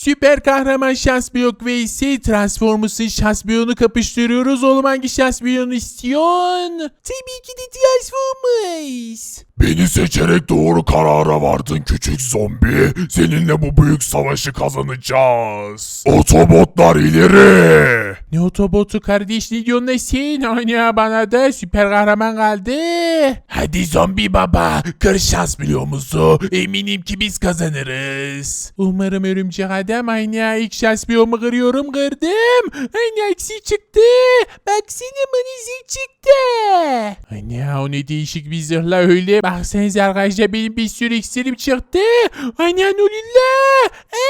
Süper kahraman Şansbiyok ve ise Transformers'ın Şansbiyon'u kapıştırıyoruz. Oğlum hangi Şansbiyon'u istiyorsun? Tabii ki de Transformers. Beni seçerek doğru karara vardın küçük zombi. Seninle bu büyük savaşı kazanacağız. Otobotlar ileri. Ne otobotu kardeş ne diyorsun sen? Oyna bana da süper kahraman kaldı. Hadi zombi baba kır şans biliyor musun? Eminim ki biz kazanırız. Umarım örümcek adam aynı ilk şansbiyomu kırıyorum kırdım. Aynı eksi çıktı. Baksana bana zil çıktı. Anne o ne değişik bir zırhla öyle. Baksanıza arkadaşlar benim bir sürü iksirim çıktı. Anne nolilla. Eee?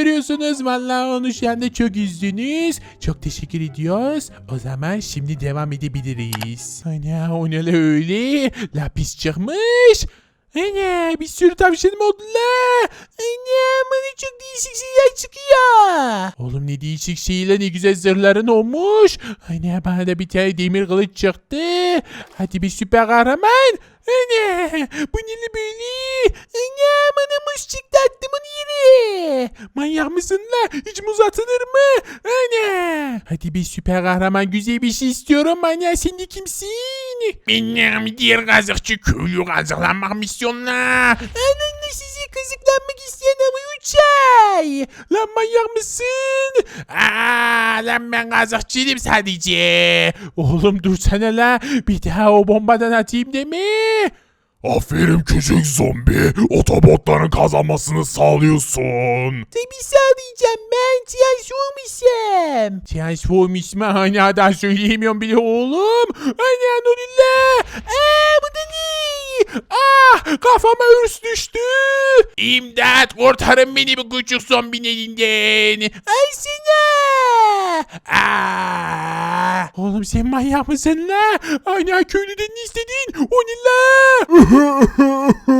Görüyorsunuz vallahi onu şu anda çok üzdünüz. Çok teşekkür ediyoruz. O zaman şimdi devam edebiliriz. Ana o ne öyle? Lapis çıkmış. Ana bir sürü tavşanım oldu la. Ana bana çok değişik şeyler çıkıyor. Oğlum ne değişik şeyler ne güzel zırhların olmuş. Ana bana da bir tane demir kılıç çıktı. Hadi bir süper kahraman. Ana bu ne la böyle? Ana bana muz çıktı attım onu yere. Manyak mısın la? Hiç muz atılır mı? Ana. Hadi bir süper kahraman güzel bir şey istiyorum. Manyak sen de kimsin? Benim diğer kazıkçı köylü kazıklanmak misyonuna. Ananla sizi kazıklanmak isteyen ama uçay. Lan manyak mısın? Aa, lan ben kazıkçıydım sadece. Oğlum dursana la. Bir daha o bombadan atayım deme. Aferin küçük zombi. Otobotların kazanmasını sağlıyorsun. Tabii sağlayacağım ben transformisem. Transform ismi hala daha söyleyemiyorum bile oğlum. Ana nolilla. Eee? Ah kafama hırs düştü. İmdat kurtarın beni bu küçük zombinin elinden. Ay sana. Aa! Oğlum sen manyak mısın la? Ana köylüden ne istedin? O ne la?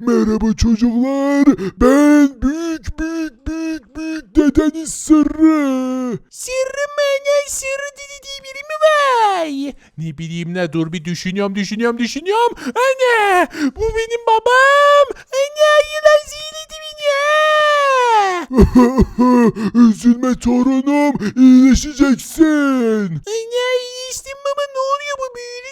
Merhaba çocuklar. Ben büyük büyük büyük büyük dedeniz sırrı. Sırrı mı ne? Sırrı dedi diye biri mi var? Ne bileyim ne dur bir düşünüyorum düşünüyorum düşünüyorum. Anne bu benim babam. Anne yılan zehirledi beni. Üzülme torunum. iyileşeceksin. Anne iyileştim baba ne oluyor bu büyülü?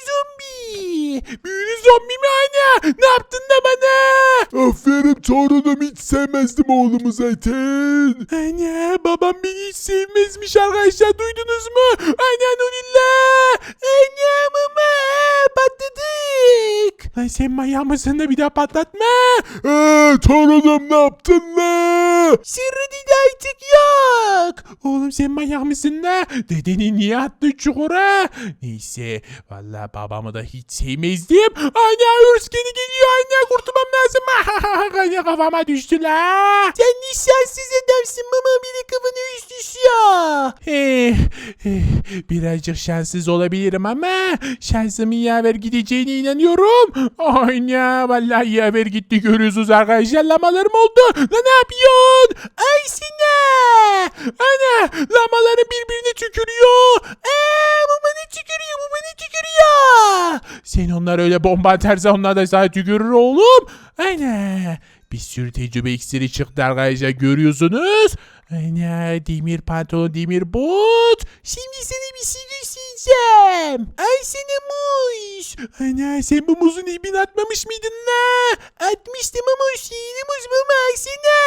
Büyülü zombi mi anne? Ne yaptın da bana? Aferin torunum hiç sevmezdim oğlumu zaten. Anne babam beni hiç sevmezmiş arkadaşlar duydunuz mu? Anne nulillah. Anne mama patladık. Lan sen manyak mısın da bir daha patlatma. Ee, torunum ne yaptın la? Sırrı dedi artık yok. Oğlum sen manyak mısın la? Dedeni niye attı çukura? Neyse vallahi babamı da hiç sevmezdim. Anne hırs geri geliyor anne kurtulmam lazım. Anne kafama düştü la. Sen ne şanssız adamsın mama biri kafana hırs düşüyor. Eh, eh, birazcık şanssız olabilirim ama şansımın yaver gideceğine inanıyorum. Aynen vallahi yaver gitti görüyorsunuz arkadaşlar lamalarım oldu. La ne yapıyorsun? Ay sine. Ana lamaları birbirine tükürüyor. Eee bu bana tükürüyor bu bana tükürüyor. Sen onlar öyle bomba atarsa onlar da sana tükürür oğlum. Aynen. Bir sürü tecrübe iksiri çıktı arkadaşlar görüyorsunuz. Ana demir pantolon demir bot. Şimdi sana bir şey göstereceğim. Ay sana muz. Ana sen bu muzun ipini atmamış mıydın la? Atmıştım ama o sihirli muz mu baksana.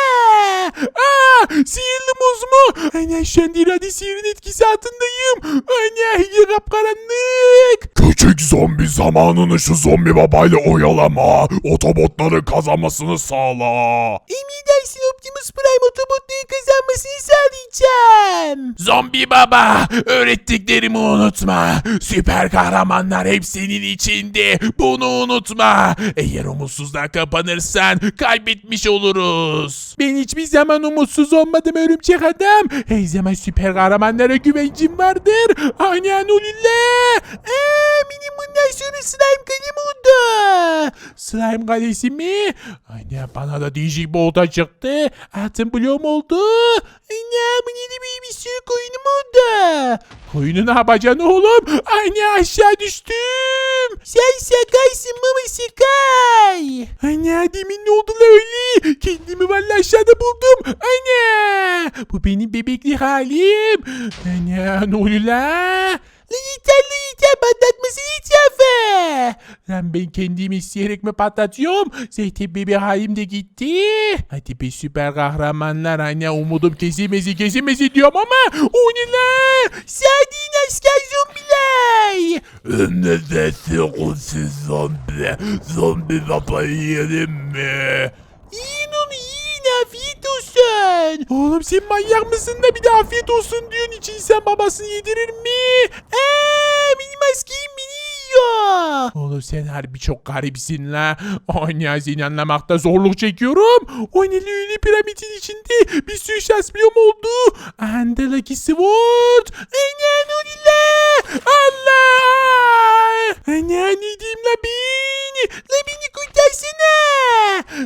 Aa sihirli muz mu? Ana şu an irade sihirin etkisi altındayım. Ana ya kapkaranlık. Küçük zombi zamanını şu zombi babayla oyalama. Otobotların kazanmasını sağla. Emredersin Optimus Prime otobotları kazanmasını sağlayacağım. Zombi baba öğrettiklerimi unutma. Süper kahramanlar hep senin içinde. Bunu unutma. Eğer umutsuzluğa kapanırsan kaybetmiş oluruz. Ben hiçbir zaman umutsuz olmadım örümcek adam. Her zaman süper kahramanlara güvencim vardır. Aynen öyle. Eee bundan sonra slime kalem oldu. Slime kalesi mi? Aynen bana da bir oda çıktı. Altın bloğum oldu. Ana bu yeni bir, bir sürü koyunum oldu. Koyunu ne yapacaksın oğlum? Aynen aşağı düştüm. Sen şakaysın baba şakay. Ana demin ne oldu la öyle? Kendimi valla aşağıda buldum. Ana bu benim bebekli halim. Ana ne oluyor? La Lan ben kendimi isteyerek mi patlatıyorum? Zaten bebe halim de gitti. Hadi be süper kahramanlar. Ana umudum kesilmesi kesilmesi diyorum ama o ne la? Sardin asker zombiler. Nefesi kutsiz zombi. Zombi kafayı yedim mi? Yiyin onu yiyin afiyet olsun. Oğlum sen manyak mısın da bir de afiyet olsun diyorsun için sen babasını yedirir mi? Eee Oğlum sen harbi çok garipsin la. Seni anlamakta zorluk çekiyorum. Oyneli öyle piramidin içinde bir sürü şans oldu. And the lucky sword. Aynen öyle. Allah. Diyeyim la ben? La beni kurtarsana.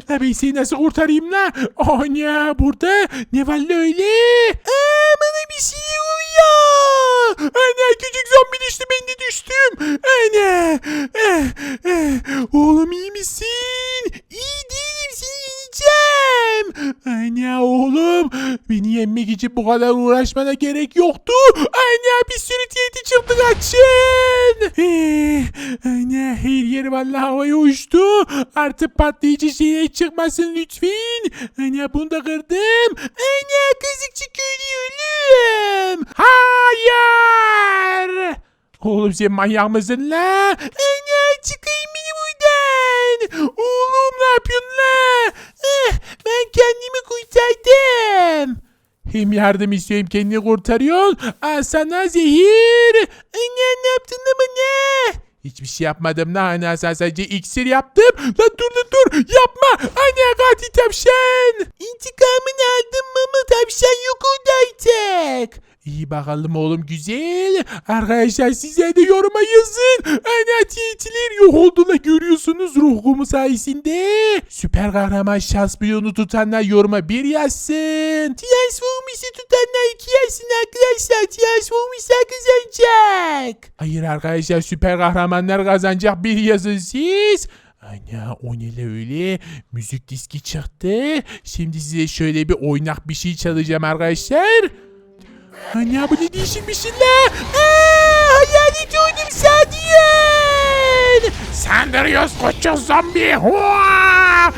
La ben seni nasıl kurtarayım la? Onya burada ne var la öyle? Aa bana bir şey oluyor. Ana küçük zombi düştü ben de düştüm. Ana. Eh, eh. Oğlum iyi misin? İyi değilim seni yiyeceğim. Ana oğlum beni yenmek için bu kadar uğraşmana gerek yoktu. Ana bir sürü TNT çıktı kaçın. Eh, Ana her yer vallahi havaya uçtu. Artık patlayıcı şeyler çıkmasın lütfen. Ana bunu da kırdım. Ana kızıkçı köylü ölüm. Hayır. Oğlum sen manyak mısın la? Ana çıkayım beni buradan. Oğlum ne yapıyorsun la? Eh, ben kendimi kurtardım. Hem yardım istiyorum kendini kurtarıyorsun. Al sana zehir. Ana ne yaptın da bana? Hiçbir şey yapmadım la ana sadece iksir yaptım. Lan dur lan dur yapma. Ana katil tavşan. İntikamını aldım ama tavşan yok artık. İyi bakalım oğlum güzel. Arkadaşlar size de yoruma yazın. Ana TNT'ler yok oldu la görüyorsunuz ruhumu sayesinde. Süper kahraman şampiyonu tutanlar yoruma bir yazsın. Transformers'ı tutanlar iki yazsın arkadaşlar. Transformers'lar kazanacak. Hayır arkadaşlar süper kahramanlar kazanacak bir yazın siz. Ana o ne öyle? Müzik diski çıktı. Şimdi size şöyle bir oynak bir şey çalacağım arkadaşlar. Ana bu ne değişik bir şey la? Aa, hayalet oldum Sadiyen. Sandırıyoruz zombi. Hua!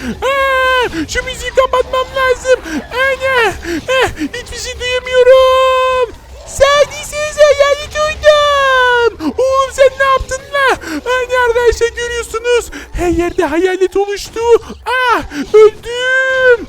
Şu müziği kapatmam lazım. Ana, eh, hiçbir şey duyamıyorum. Sadi siz hayalet oldum. Oğlum sen ne yaptın la? Hani arkadaşlar görüyorsunuz. Her yerde hayalet oluştu. Ah öldüm.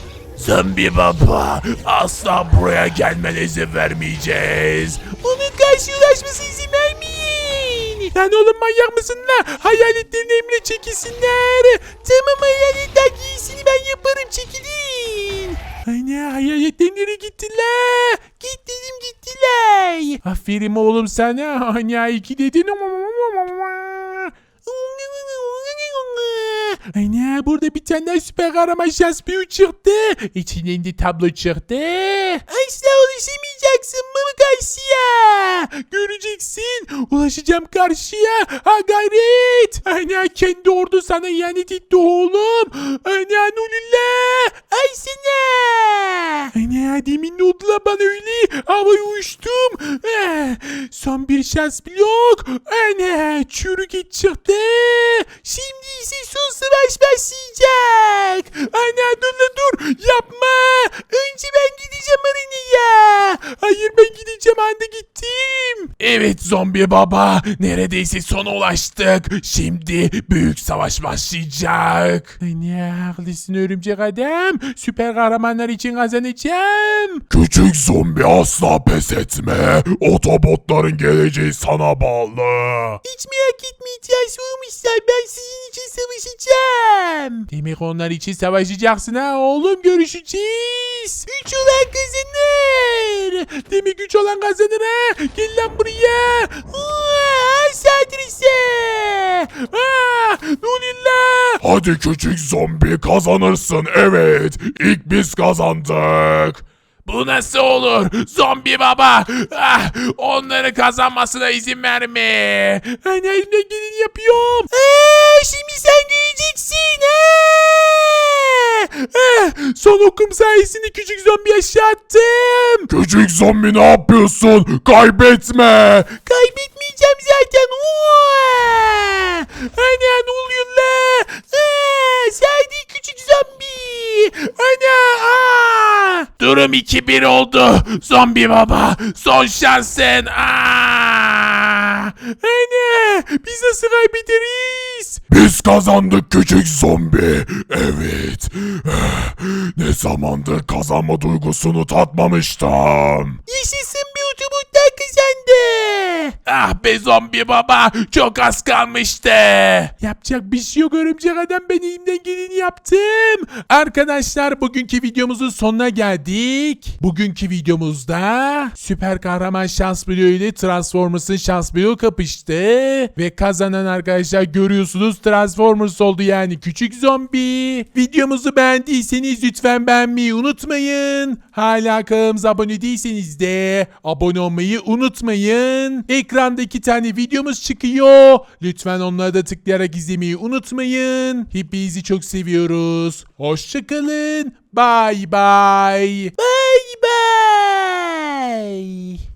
Zombi baba asla buraya gelmene izin vermeyeceğiz. Onun karşılaşması izin vermeyin. Lan oğlum manyak mısın la? Hayaletlerin emre çekilsinler. Tamam hayaletler giysini ben yaparım çekilin. Ana hayaletler nereye gittiler? Git dedim gittiler. Aferin oğlum sana. Ana iki dedin. Ana burada bir tane süper kahraman şaspiyon çıktı. İçinden de tablo çıktı. Asla ulaşamayacaksın mama karşıya. Göreceksin. Ulaşacağım karşıya. Ha gayret. Ana kendi ordu sana ihanet etti oğlum. Ana nulullah. Ay sana. Ana demin ne oldu bana öyle? Havaya uçtum. Eh, son bir şans blok. Ana çürük et çıktı. Şimdi ise son savaş başlayacak. Ana dur la dur. Yapma. Önce ben gideceğim arenaya. Hayır ben gideceğim. anda gittim. Evet zombi baba neredeyse sona ulaştık. Şimdi büyük savaş başlayacak. Ne haklısın örümcek adam. Süper kahramanlar için kazanacağım. Küçük zombi asla pes etme. Otobotların geleceği sana bağlı. Hiç merak etmeyeceğiz olmuşlar. Ben sizin için savaşacağım. Demek onlar için savaşacaksın ha oğlum görüşeceğiz. Üç olan kazanır. Demek güç olan kazanır ha. Gel lan buraya. Ne oluyor lan? Hadi küçük zombi kazanırsın. Evet, ilk biz kazandık. Bu nasıl olur? Zombi baba. Ah, onları kazanmasına izin verme. Hani elimden geleni yapıyorum. Aa, şimdi sen göreceksin. Aa! Ah, son okum sayesinde küçük zombi aşağı attım. Küçük zombi ne yapıyorsun? Kaybetme. Kaybetmeyeceğim zaten. Aa! Ana ne oluyor la? Aa, Sadi küçük zombi. Durum 2-1 oldu. Zombi baba. Son şansın. Aa! Ana! Biz nasıl kaybederiz? Biz kazandık küçük zombi. Evet. Ne zamandır kazanma duygusunu tatmamıştım. Yaşasın bir otobotlar kazandı. Ah be zombi baba. Çok az kalmıştı. Yapacak bir şey yok örümcek adam. Ben elimden geleni yaptım. Arkadaşlar bugünkü videomuzun sonuna geldik. Bugünkü videomuzda süper kahraman şans bloğu ile Transformers'ın şans bloğu kapıştı. Ve kazanan arkadaşlar görüyorsunuz Transformers oldu yani küçük zombi. Videomuzu beğendiyseniz lütfen beğenmeyi unutmayın. Hala kanalımıza abone değilseniz de abone olmayı unutmayın. Ekranda iki tane videomuz çıkıyor. Lütfen onlara da tıklayarak izlemeyi unutmayın. Hepinizi çok seviyoruz. Hoşçakalın. Bye bye. Bye bye.